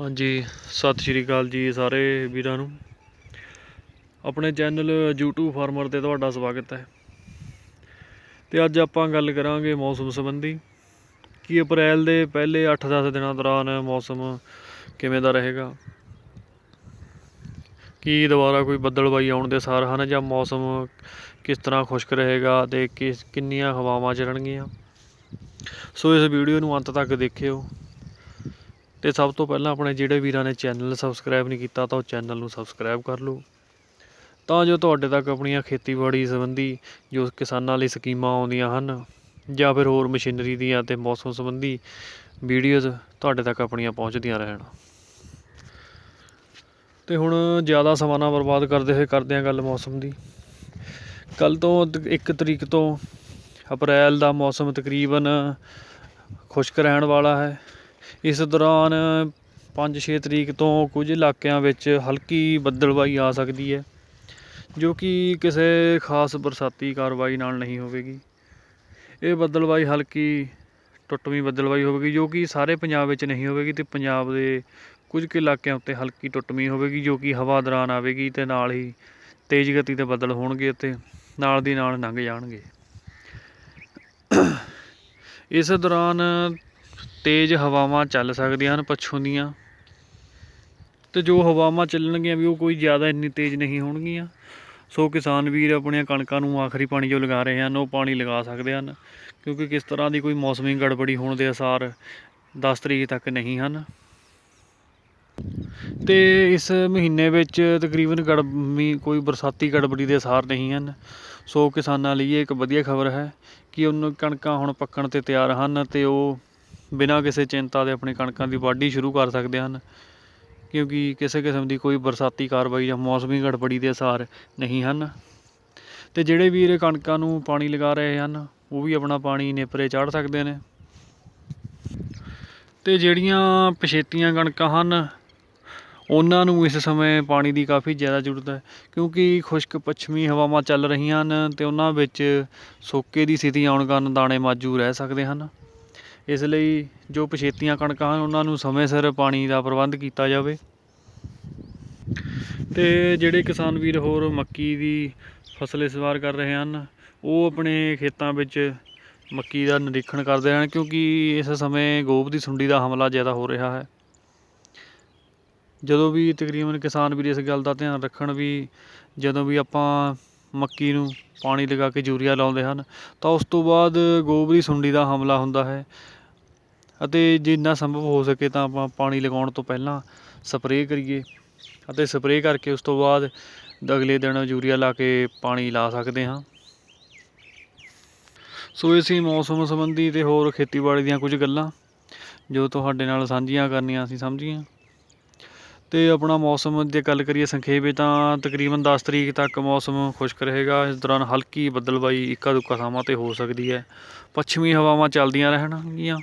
ਹਾਂਜੀ, ਸਤਿ ਸ਼੍ਰੀ ਅਕਾਲ ਜੀ ਸਾਰੇ ਵੀਰਾਂ ਨੂੰ। ਆਪਣੇ ਚੈਨਲ YouTube ਫਾਰਮਰ ਤੇ ਤੁਹਾਡਾ ਸਵਾਗਤ ਹੈ। ਤੇ ਅੱਜ ਆਪਾਂ ਗੱਲ ਕਰਾਂਗੇ ਮੌਸਮ ਸੰਬੰਧੀ, ਕਿ ਅਪ੍ਰੈਲ ਦੇ ਪਹਿਲੇ 8-10 ਦਿਨਾਂ ਦੌਰਾਨ ਮੌਸਮ ਕਿਵੇਂ ਦਾ ਰਹੇਗਾ। ਕੀ ਦੁਬਾਰਾ ਕੋਈ ਬੱਦਲਬਾਈ ਆਉਣ ਦੇ ਸਾਰ ਹਨ, ਜਾਂ ਮੌਸਮ ਕਿਸ ਤਰ੍ਹਾਂ ਖੁਸ਼ਕ ਰਹੇਗਾ ਤੇ ਕਿਸ, ਕਿੰਨੀਆਂ ਹਵਾਵਾਂ ਚੱਲਣਗੀਆਂ। ਸੋ ਇਸ ਵੀਡੀਓ ਨੂੰ ਅੰਤ ਤੱਕ ਦੇਖਿਓ। ਤੇ ਸਭ ਤੋਂ ਪਹਿਲਾਂ ਆਪਣੇ ਜਿਹੜੇ ਵੀਰਾਂ ਨੇ ਚੈਨਲ ਸਬਸਕ੍ਰਾਈਬ ਨਹੀਂ ਕੀਤਾ ਤਾਂ ਉਹ ਚੈਨਲ ਨੂੰ ਸਬਸਕ੍ਰਾਈਬ ਕਰ ਲਓ। ਤਾਂ ਜੋ ਤੁਹਾਡੇ ਤੱਕ ਆਪਣੀਆਂ ਖੇਤੀਬਾੜੀ ਸੰਬੰਧੀ ਜੋ ਕਿਸਾਨਾਂ ਲਈ ਸਕੀਮਾਂ ਆਉਂਦੀਆਂ ਹਨ ਜਾਂ ਫਿਰ ਹੋਰ ਮਸ਼ੀਨਰੀ ਦੀਆਂ ਤੇ ਮੌਸਮ ਸੰਬੰਧੀ ਵੀਡੀਓਜ਼ ਤੁਹਾਡੇ ਤੱਕ ਆਪਣੀਆਂ ਪਹੁੰਚਦੀਆਂ ਰਹਿਣ। ਤੇ ਹੁਣ ਜ਼ਿਆਦਾ ਸਮਾਂ ਨਾ ਬਰਬਾਦ ਕਰਦੇ ਹੋਏ ਕਰਦੇ ਹਾਂ ਗੱਲ ਮੌਸਮ ਦੀ। ਕੱਲ ਤੋਂ 1 ਤਰੀਕ ਤੋਂ ਅਪ੍ਰੈਲ ਦਾ ਮੌਸਮ ਤਕਰੀਬਨ ਖੁਸ਼ਕ ਰਹਿਣ ਵਾਲਾ ਹੈ। ਇਸ ਦੌਰਾਨ 5-6 ਤਰੀਕ ਤੋਂ ਕੁਝ ਇਲਾਕਿਆਂ ਵਿੱਚ ਹਲਕੀ ਬੱਦਲਬਾਈ ਆ ਸਕਦੀ ਹੈ, ਜੋ ਕਿ ਕਿਸੇ ਖਾਸ ਬਰਸਾਤੀ ਕਾਰਵਾਈ ਨਾਲ ਨਹੀਂ ਹੋਵੇਗੀ। ਇਹ ਬੱਦਲਬਾਈ ਹਲਕੀ ਟੁੱਟਵੀਂ ਬੱਦਲਬਾਈ ਹੋਵੇਗੀ, ਜੋ ਕਿ ਸਾਰੇ ਪੰਜਾਬ ਵਿੱਚ ਨਹੀਂ ਹੋਵੇਗੀ ਤੇ ਪੰਜਾਬ ਦੇ ਕੁਝ ਕੁ ਇਲਾਕਿਆਂ ਉੱਤੇ ਹਲਕੀ ਟੁੱਟਵੀਂ ਹੋਵੇਗੀ, ਜੋ ਕਿ ਹਵਾ ਦੌਰਾਨ ਆਵੇਗੀ ਤੇ ਨਾਲ ਹੀ ਤੇਜ਼ ਗਤੀ ਦੇ ਬੱਦਲ ਹੋਣਗੇ ਅਤੇ ਨਾਲ ਦੀ ਨਾਲ ਲੰਘ ਜਾਣਗੇ। ਇਸ ਦੌਰਾਨ ਤੇਜ਼ ਹਵਾਵਾਂ ਚੱਲ ਸਕਦੀਆਂ ਹਨ ਪੱਛੋਂ ਦੀਆਂ। ਤੇ ਜੋ ਹਵਾਵਾਂ ਚੱਲਣਗੀਆਂ ਵੀ ਉਹ ਕੋਈ ਜ਼ਿਆਦਾ ਇੰਨੀ ਤੇਜ਼ ਨਹੀਂ ਹੋਣਗੀਆਂ। ਸੋ ਕਿਸਾਨ ਵੀਰ ਆਪਣੀਆਂ ਕਣਕਾਂ ਨੂੰ ਆਖਰੀ ਪਾਣੀ ਜੋ ਲਗਾ ਰਹੇ ਹਨ, ਉਹ ਪਾਣੀ ਲਗਾ ਸਕਦੇ ਹਨ। ਕਿਉਂਕਿ ਕਿਸ ਤਰ੍ਹਾਂ ਦੀ ਕੋਈ ਮੌਸਮੀ ਗੜਬੜੀ ਹੋਣ ਦੇ ਅਸਾਰ 10 ਤਰੀਕ ਤੱਕ ਨਹੀਂ ਹਨ। ਤੇ ਇਸ ਮਹੀਨੇ ਵਿੱਚ ਤਕਰੀਬਨ ਗੜਮੀ ਕੋਈ ਬਰਸਾਤੀ ਗੜਬੜੀ ਦੇ ਅਸਾਰ ਨਹੀਂ ਹਨ। ਸੋ ਕਿਸਾਨਾਂ ਲਈ ਇਹ ਇੱਕ ਵਧੀਆ ਖਬਰ ਹੈ ਕਿ ਉਹਨਾਂ ਕਣਕਾਂ ਹੁਣ ਪੱਕਣ ਤੇ ਤਿਆਰ ਹਨ ਤੇ ਉਹ ਬਿਨਾਂ ਕਿਸੇ ਚਿੰਤਾ ਦੇ ਆਪਣੀ ਕਣਕਾਂ ਦੀ ਵਾਢੀ ਸ਼ੁਰੂ ਕਰ ਸਕਦੇ ਹਨ। ਕਿਉਂਕਿ ਕਿਸੇ ਕਿਸਮ ਦੀ ਕੋਈ ਬਰਸਾਤੀ ਕਾਰਵਾਈ ਜਾਂ ਮੌਸਮੀ ਗੜਬੜੀ ਦੇ ਅਸਾਰ ਨਹੀਂ ਹਨ। ਅਤੇ ਜਿਹੜੇ ਵੀਰ ਕਣਕਾਂ ਨੂੰ ਪਾਣੀ ਲਗਾ ਰਹੇ ਹਨ, ਉਹ ਵੀ ਆਪਣਾ ਪਾਣੀ ਨੇਪਰੇ ਚਾੜ ਸਕਦੇ ਨੇ। ਤੇ ਜਿਹੜੀਆਂ ਪਛੇਤੀਆਂ ਕਣਕਾਂ ਹਨ, ਉਹਨਾਂ ਨੂੰ ਇਸ ਸਮੇਂ ਪਾਣੀ ਦੀ ਕਾਫੀ ਜ਼ਿਆਦਾ ਜ਼ਰੂਰਤ ਹੈ। ਕਿਉਂਕਿ ਖੁਸ਼ਕ ਪੱਛਮੀ ਹਵਾਵਾਂ ਚੱਲ ਰਹੀਆਂ ਹਨ ਤੇ ਉਹਨਾਂ ਵਿੱਚ ਸੋਕੇ ਦੀ ਸਥਿਤੀ ਆਉਣ ਕਾਰਨ ਦਾਣੇ ਮਾਜੂ ਰਹਿ ਸਕਦੇ ਹਨ। ਇਸ ਲਈ ਜੋ ਪਛੇਤੀਆਂ ਕਣਕਾਂ ਹਨ, ਉਹਨਾਂ ਨੂੰ ਸਮੇਂ ਸਿਰ ਪਾਣੀ ਦਾ ਪ੍ਰਬੰਧ ਕੀਤਾ ਜਾਵੇ। ਤੇ ਜਿਹੜੇ ਕਿਸਾਨ ਵੀਰ ਹੋਰ ਮੱਕੀ ਦੀ ਫਸਲ ਇਸ ਵਾਰ ਕਰ ਰਹੇ ਹਨ, ਉਹ ਆਪਣੇ ਖੇਤਾਂ ਵਿੱਚ ਮੱਕੀ ਦਾ ਨਿਰੀਖਣ ਕਰਦੇ ਹਨ, ਕਿਉਂਕਿ ਇਸ ਸਮੇਂ ਗੋਭ ਦੀ ਸੁੰਡੀ ਦਾ ਹਮਲਾ ਜ਼ਿਆਦਾ ਹੋ ਰਿਹਾ ਹੈ। ਜਦੋਂ ਵੀ ਤਕਰੀਬਨ ਕਿਸਾਨ ਵੀਰ ਇਸ ਗੱਲ ਦਾ ਧਿਆਨ ਰੱਖਣ ਵੀ ਜਦੋਂ ਵੀ ਆਪਾਂ ਮੱਕੀ ਨੂੰ ਪਾਣੀ ਲਗਾ ਕੇ ਯੂਰੀਆ ਲਾਉਂਦੇ ਹਨ, ਤਾਂ ਉਸ ਤੋਂ ਬਾਅਦ ਗੋਭ ਦੀ ਸੁੰਡੀ ਦਾ ਹਮਲਾ ਹੁੰਦਾ ਹੈ। ਅਤੇ ਜਿੰਨਾ ਸੰਭਵ ਹੋ ਸਕੇ ਤਾਂ ਆਪਾਂ ਪਾਣੀ ਲਗਾਉਣ ਤੋਂ ਪਹਿਲਾਂ ਸਪਰੇਅ ਕਰੀਏ ਅਤੇ ਸਪਰੇਅ ਕਰਕੇ ਉਸ ਤੋਂ ਬਾਅਦ ਅਗਲੇ ਦਿਨ ਯੂਰੀਆ ਲਾ ਕੇ ਪਾਣੀ ਲਾ ਸਕਦੇ ਹਾਂ। ਸੋ ਇਹ ਸੀ ਮੌਸਮ ਸੰਬੰਧੀ ਤੇ ਹੋਰ ਖੇਤੀਬਾੜੀ ਦੀਆਂ ਕੁਝ ਗੱਲਾਂ ਜੋ ਤੁਹਾਡੇ ਨਾਲ ਸਾਂਝੀਆਂ ਕਰਨੀਆਂ ਅਸੀਂ ਸਮਝੀਆਂ। ਤੇ ਆਪਣਾ ਮੌਸਮ ਜੇ ਗੱਲ ਕਰੀਏ ਸੰਖੇਪ ਵਿੱਚ ਤਾਂ ਤਕਰੀਬਨ 10 ਤਰੀਕ ਤੱਕ ਮੌਸਮ ਖੁਸ਼ਕ ਰਹੇਗਾ। ਇਸ ਦੌਰਾਨ ਹਲਕੀ ਬੱਦਲਬਾਈ ਇੱਕਾ ਦੁੱਕਾ ਥਾਵਾਂ ਤੇ ਹੋ ਸਕਦੀ ਹੈ। ਪੱਛਮੀ ਹਵਾਵਾਂ ਚੱਲਦੀਆਂ ਰਹਿਣਗੀਆਂ।